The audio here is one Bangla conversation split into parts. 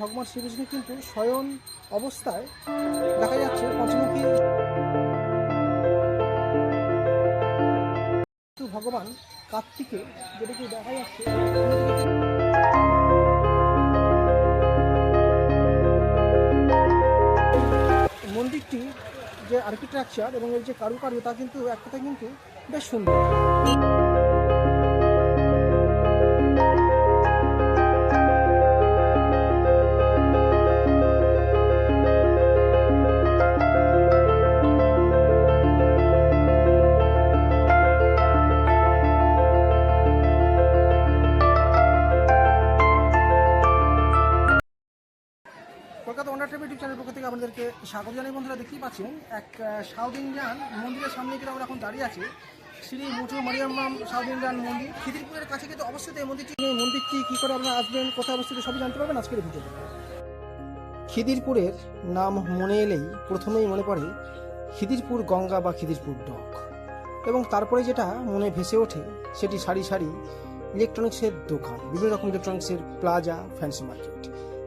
ভগবান শ্রীকৃষ্ণ কিন্তু স্বয়ং অবস্থায় দেখা যাচ্ছে পঞ্চমুখী। ভগবান কার্তিকে যেটাকে দেখা যাচ্ছে, মন্দিরটি যে আর্কিটেকচার এবং এর যে কারুকার্য, তা কিন্তু এক কথায় কিন্তু বেশ সুন্দর। Kolkata wonder trip YouTube channel পক্ষ থেকে আপনাদেরকে স্বাগত জানাই বন্ধুরা, দেখতেই পাচ্ছেন এক সাউথ ইন্ডিয়ান মন্দিরের সামনে কিন্তু আমরা এখন দাঁড়িয়ে আছি। শ্রী মুঠু মারিয়াম্মাম সাউথ ইন্ডিয়ান মন্দির। খিদিরপুরের কাছে কিন্তু অবস্থিত এই মন্দিরটি। মন্দিরটি কী করে আপনারা আসবেন, কোথায় অবস্থিত সবই জানতে পারবেন আজকের ভিডিওতে। খিদিরপুরের নাম মনে এলেই প্রথমেই মনে পড়ে খিদিরপুর গঙ্গা বা খিদিরপুর ডক। এবং তারপরে যেটা মনে ভেসে ওঠে, সেটি সারি সারি ইলেকট্রনিক্সের দোকান, বিভিন্ন রকম ইলেকট্রনিক্সের প্লাজা ফ্যান্সি মার্কেট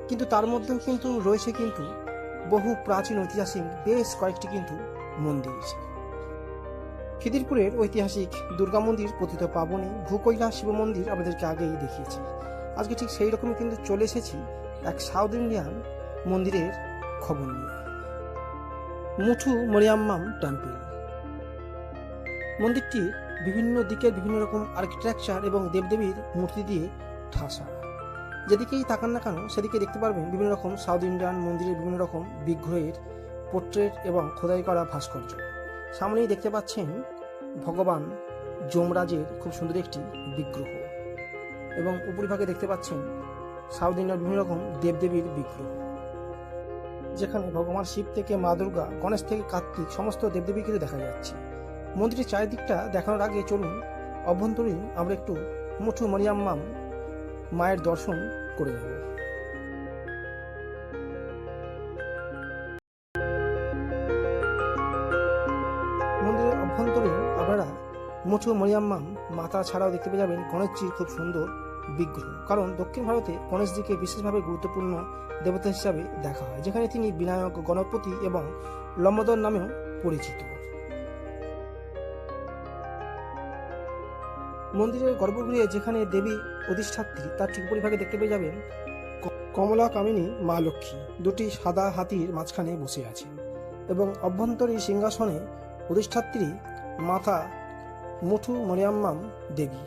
কিন্তু তার মধ্যেও কিন্তু রয়েছে কিন্তু বহু প্রাচীন ঐতিহাসিক বেশ কয়েকটি কিন্তু মন্দির। খিদিরপুরের ঐতিহাসিক দুর্গা মন্দির, পতিত পাবনে ভূকৈলা শিব মন্দির আমাদেরকে আগেই দেখিয়েছি। আজকে ঠিক সেই রকমই কিন্তু চলে এসেছি এক সাউথ ইন্ডিয়ান মন্দিরের খবর নিয়ে। মুঠু মরিয়াম্মাম টেম্পল। মন্দিরটি বিভিন্ন দিকের বিভিন্ন রকম আর্কিটেকচার এবং দেবদেবীর মূর্তি দিয়ে ঠাসা। যেদিকেই তাকান না কেন সেদিকে দেখতে পারবেন বিভিন্ন রকম সাউথ ইন্ডিয়ান মন্দিরের বিভিন্ন রকম বিগ্রহের পোর্ট্রেট এবং খোদাই করা ভাস্কর্য। সামনেই দেখতে পাচ্ছেন ভগবান যমরাজের খুব সুন্দর একটি বিগ্রহ এবং উপরিভাগে দেখতে পাচ্ছেন সাউথ ইন্ডিয়ার বিভিন্ন রকম দেবদেবীর বিগ্রহ। যেখানে ভগবান শিব থেকে মা দুর্গা, গণেশ থেকে কার্তিক, সমস্ত দেবদেবীকে দেখা যাচ্ছে। মন্দিরের চারিদিকটা দেখানোর আগে চলুন, অভ্যন্তরীণ আমরা একটু মুঠু মরিয়াম্মাম মায়ের দর্শন করে নেব মন্দিরের অভ্যন্তরে আপনারা মুঠু মরিয়াম্মাম মাতা ছাড়াও দেখতে পেয়ে যাবেন গণেশজির খুব সুন্দর বিগ্রহ। কারণ দক্ষিণ ভারতে গণেশজিকে বিশেষভাবে গুরুত্বপূর্ণ দেবতা হিসাবে দেখা হয়, যেখানে তিনি বিনায়ক, গণপতি এবং লম্বোদর নামেও পরিচিত। মন্দিরের গর্ভগৃহে যেখানে দেবী অধিষ্ঠাত্রী তার ঠিক পরিভাগে দেখতে পেয়ে যাবেন কমলা কামিনী মা লক্ষ্মী। দুটি সাদা হাতির মাঝখানে বসে আছে এবং অভ্যন্তরীণ সিংহাসনে অধিষ্ঠাত্রী মাথা মুঠু মরিয়াম্মাম দেবী।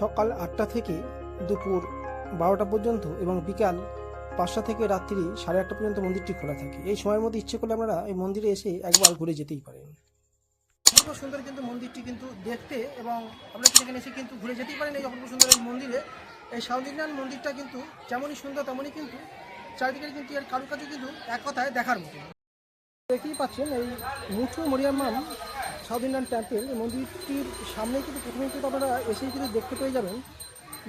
সকাল আটটা থেকে দুপুর বারোটা পর্যন্ত এবং বিকাল পাঁচটা থেকে রাত্রি সাড়ে আটটা পর্যন্ত মন্দিরটি খোলা থাকে। এই সময়ের মধ্যে ইচ্ছে করলে আপনারা এই মন্দিরে এসে একবার ঘুরে যেতেই পারেন। অপূর্ব সুন্দর কিন্তু মন্দিরটি কিন্তু দেখতে এবং কিন্তু এখানে এসে কিন্তু ঘুরে যেতেই পারেন এই অপূর্ব সুন্দর এই মন্দিরে। এই সাউথ ইন্ডিয়ান মন্দিরটা কিন্তু যেমনই সুন্দর তেমনই কিন্তু চারিদিকে কিন্তু এর কারুকার্য কিন্তু এক কথায় দেখার মতো। দেখতেই পাচ্ছেন এই Muthu Mariamman south Indian temple এই মন্দিরটির সামনে কিন্তু প্রথমে কিন্তু আপনারা এসেই কিন্তু দেখতে পেয়ে যাবেন।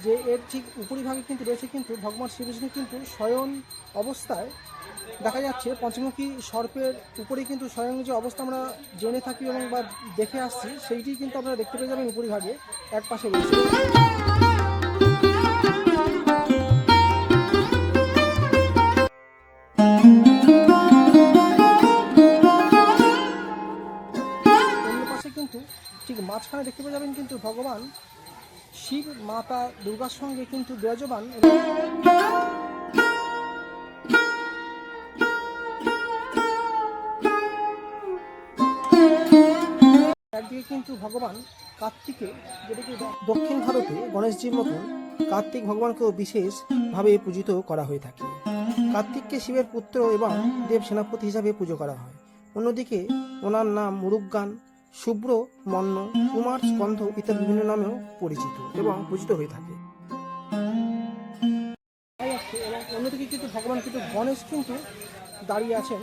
যে এর ঠিক উপরিভাগে কিন্তু রয়েছে কিন্তু ভগবান শ্রীকৃষ্ণ কিন্তু স্বয়ং অবস্থায় দেখা যাচ্ছে, পঞ্চমুখী সর্পের উপরে কিন্তু স্বয়ং যে অবস্থা আমরা জেনে থাকি এবং বা দেখে আসছি, সেইটি কিন্তু আপনারা দেখতে পেয়ে যাবেন উপরিভাগে, এক পাশে রয়েছে। ঠিক মাঝখানে দেখতে পেয়ে যাবেন কিন্তু ভগবান শিব, মাতা দুর্গার সঙ্গে কিন্তু বিরাজমান। একদিকে কিন্তু ভগবান কার্তিকে যেটাকে দক্ষিণ ভারতে গণেশজির মতন কার্তিক ভগবানকেও বিশেষভাবে পূজিত করা হয়ে থাকে। কার্তিককে শিবের পুত্র এবং দেব সেনাপতি হিসাবে পুজো করা হয়। অন্যদিকে ওনার নাম মুরুগান শুভ্র, মন্ন, কুমার, স্কন্ধ ইত্যাদি বিভিন্ন নামেও পরিচিত এবং পূজিত হয়ে থাকে। অন্যদিকে কিন্তু ভগবান কিন্তু গণেশ কিন্তু দাঁড়িয়ে আছেন।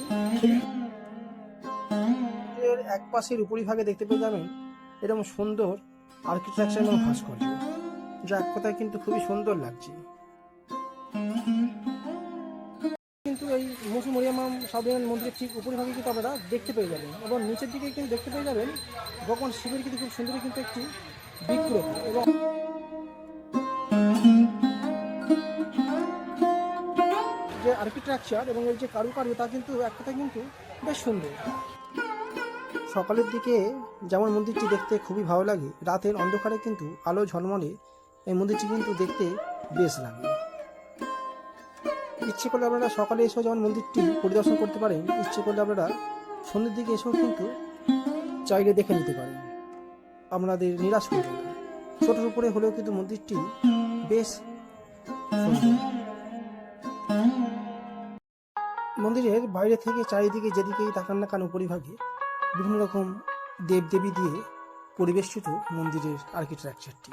এর এক পাশের উপরিভাগে দেখতে পেয়ে যাবেন এরকম সুন্দর আর্কিটেকচার এবং ভাস্কর্য, যা এক কথায় কিন্তু খুবই সুন্দর লাগছে। কিন্তু এই মুসু মরিয়ামাম সাউদিয়ান মন্দিরের ঠিক উপরিভাগে কিন্তু আপনারা দেখতে পেয়ে যাবেন এবং নিচের দিকে কিন্তু দেখতে পেয়ে যাবেন ভগবান শিবের কিন্তু খুব সুন্দর কিন্তু একটি বিগ্রহ এবং যে আর্কিটেকচার এবং এর যে কারুকার্য, তা কিন্তু এক কথায় কিন্তু বেশ সুন্দর। সকালের দিকে যেমন মন্দিরটি দেখতে খুবই ভালো লাগে, রাতের অন্ধকারে কিন্তু আলো ঝলমলে এই মন্দিরটি কিন্তু দেখতে বেশ লাগে। ইচ্ছে করলে আপনারা সকালে এসেও যেমন মন্দিরটি পরিদর্শন করতে পারেন, ইচ্ছে করলে আপনারা সন্ধ্যের দিকে এসেও কিন্তু চাইলে দেখে নিতে পারেন। আপনাদের নিরাশ করবে ছোটোর উপরে হলেও কিন্তু মন্দিরটি বেশ মন্দিরের বাইরে থেকে চারিদিকে যেদিকেই তাকান না কেন পরিভাগে বিভিন্ন রকম দেবদেবী দিয়ে পরিবেষ্টিত মন্দিরের আর্কিটেকচারটি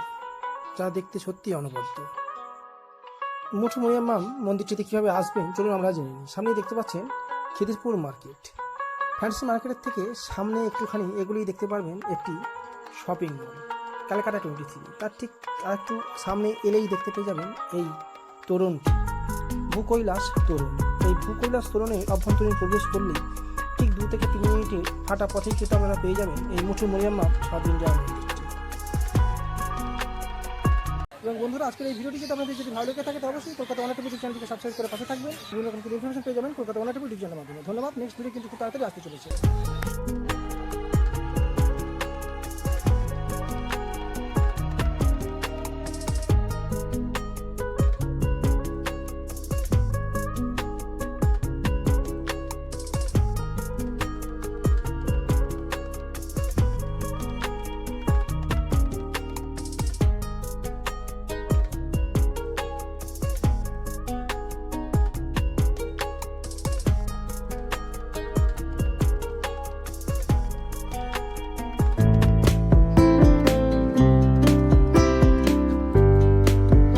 যা দেখতে সত্যি অনবদ্য। মুঠু মরিয়াম্মাম মন্দিরটিতে কীভাবে আসবেন? চলুন আমরা জেনে সামনে দেখতে পাচ্ছেন খিদিরপুর মার্কেট। ফ্যান্সি মার্কেটের থেকে সামনে একটুখানি এগুলোই দেখতে পারবেন, একটি shopping mall, Calcutta twenty three. তার ঠিক আর একটু সামনে এলেই দেখতে পেয়ে যাবেন এই তোরণটি, ভূকৈলাস তোরণ। এই ভূকৈলাস তোরণে অভ্যন্তরীণ প্রবেশ করলেই ঠিক দু থেকে তিন মিনিটের হাঁটা পথে কিন্তু পেয়ে যাবেন এই মুঠু মরিয়াম্মা স্বাধীন যাওয়ার এবং বন্ধুরা, আজকের এই ভিডিওটি যদি আপনাদের যদি ভালো লেগে থাকে, তাহলে অবশ্যই কলকাতা ওয়ান টিভি চ্যানেলটিকে সাবস্ক্রাইব করে পাশে থাকবেন। বিভিন্ন রকম ইনফরমেশন পেয়ে যাবেন কলকাতা ওয়ান টিভি চ্যানেলের মাধ্যমে। ধন্যবাদ। নেক্সট ভিডিও কিন্তু খুব তাড়াতাড়ি আসতে চলেছে।